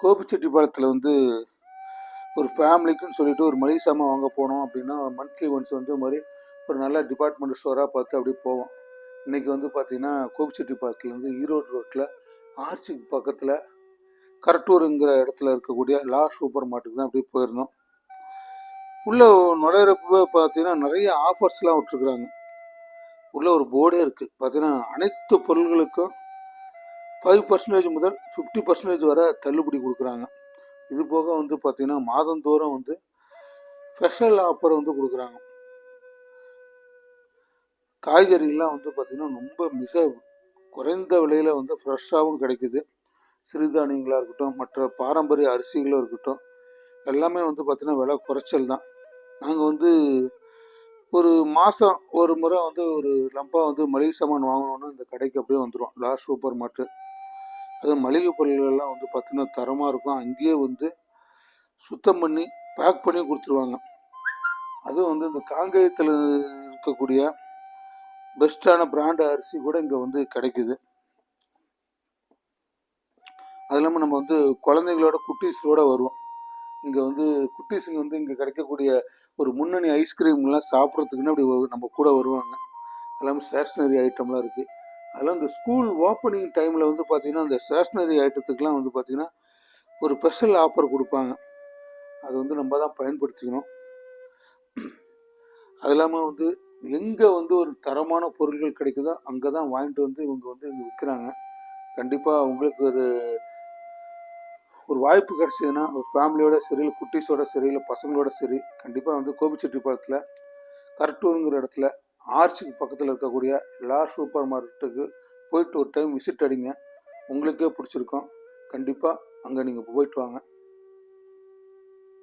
கோபிச்செட்டிப்பாளையத்தில் வந்து ஒரு ஃபேமிலிக்குன்னு சொல்லிட்டு ஒரு மளிகை சாமான் வாங்க போனோம் அப்படின்னா மந்த்லி ஒன்ஸ் வந்து மாதிரி ஒரு நல்ல டிபார்ட்மெண்ட் ஸ்டோராக பார்த்து அப்படியே போவோம். இன்னைக்கு வந்து பார்த்தீங்கன்னா கோபிச்செட்டிப்பாளையத்துலேருந்து ஈரோடு ரோட்டில் ஆர்ச்சிக்கு பக்கத்தில் கரட்டூருங்கிற இடத்துல இருக்கக்கூடிய லா சூப்பர் மார்ட்டுக்கு தான் அப்படியே போயிருந்தோம். உள்ளே நுழையிறப்ப பார்த்தீங்கன்னா நிறைய ஆஃபர்ஸ்லாம் விட்டுருக்குறாங்க. உள்ளே ஒரு போர்டே இருக்குது பார்த்தீங்கன்னா அனைத்து பொருள்களுக்கும் ஃபைவ் பர்சன்டேஜ் முதல் ஃபிஃப்டி பர்சன்டேஜ் வரை தள்ளுபடி கொடுக்குறாங்க. இது போக வந்து பார்த்திங்கன்னா மாதந்தோறும் வந்து ஸ்பெஷல் ஆஃபர் வந்து கொடுக்குறாங்க. காய்கறிகள்லாம் வந்து பார்த்திங்கன்னா ரொம்ப மிக குறைந்த விலையில் வந்து ஃப்ரெஷ்ஷாகவும் கிடைக்குது. சிறுதானியங்களாக இருக்கட்டும் மற்ற பாரம்பரிய அரிசிகளும் இருக்கட்டும் எல்லாமே வந்து பார்த்திங்கன்னா விலை குறைச்சல் தான். நாங்கள் வந்து ஒரு மாதம் ஒரு முறை வந்து ஒரு லம்பாக வந்து மளிகை சாமான் வாங்கணும்னா இந்த கடைக்கு அப்படியே வந்துடும் லாஸ்ட் சூப்பர் மார்க்கெட் அது மளிகை பொருள்கள்லாம் வந்து பார்த்தீங்கன்னா தரமாக இருக்கும். அங்கேயே வந்து சுத்தம் பண்ணி பேக் பண்ணி கொடுத்துருவாங்க. அதுவும் வந்து இந்த காங்கேயத்தில் இருக்கக்கூடிய பெஸ்ட்டான பிராண்ட் அரிசி கூட இங்கே வந்து கிடைக்குது. அது இல்லாமல் நம்ம வந்து குழந்தைங்களோட குட்டீஸோட வருவோம். இங்கே வந்து குட்டீஸுங்க வந்து இங்கே கிடைக்கக்கூடிய ஒரு முன்னணி ஐஸ்கிரீம்லாம் சாப்பிட்றதுக்குன்னு அப்படி நம்ம கூட வருவாங்க. அது இல்லாமல் ஸ்டேஷ்னரி ஐட்டம்லாம் இருக்குது அதெல்லாம் இந்த ஸ்கூல் ஓப்பனிங் டைமில் வந்து பார்த்திங்கன்னா இந்த ஸ்டேஷ்னரி ஐட்டத்துக்கெலாம் வந்து பார்த்திங்கன்னா ஒரு ஸ்பெஷல் ஆஃபர் கொடுப்பாங்க. அது வந்து நம்ம தான் பயன்படுத்திக்கணும். அது இல்லாமல் வந்து எங்கே வந்து ஒரு தரமான பொருட்கள் கிடைக்குதோ அங்கே தான் வாங்கிட்டு வந்து இவங்க வந்து இங்கே விற்கிறாங்க கண்டிப்பாக அவங்களுக்கு ஒரு ஒரு வாய்ப்பு கிடைச்சதுன்னா ஒரு ஃபேமிலியோட சரி இல்லை குட்டீஸோட சரி இல்லை பசங்களோட சரி கண்டிப்பாக வந்து கோபிச்செட்டிப்பாளையத்தில் கரட்டூருங்கிற இடத்துல ஆர்ச்சுக்கு பக்கத்தில் இருக்கக்கூடிய எல்லா சூப்பர் மார்க்கெட்டுக்கு போயிட்டு ஒரு டைம் விசிட் அடிங்க. உங்களுக்கே பிடிச்சிருக்கும். கண்டிப்பாக அங்கே நீங்கள் போயிட்டு வாங்க.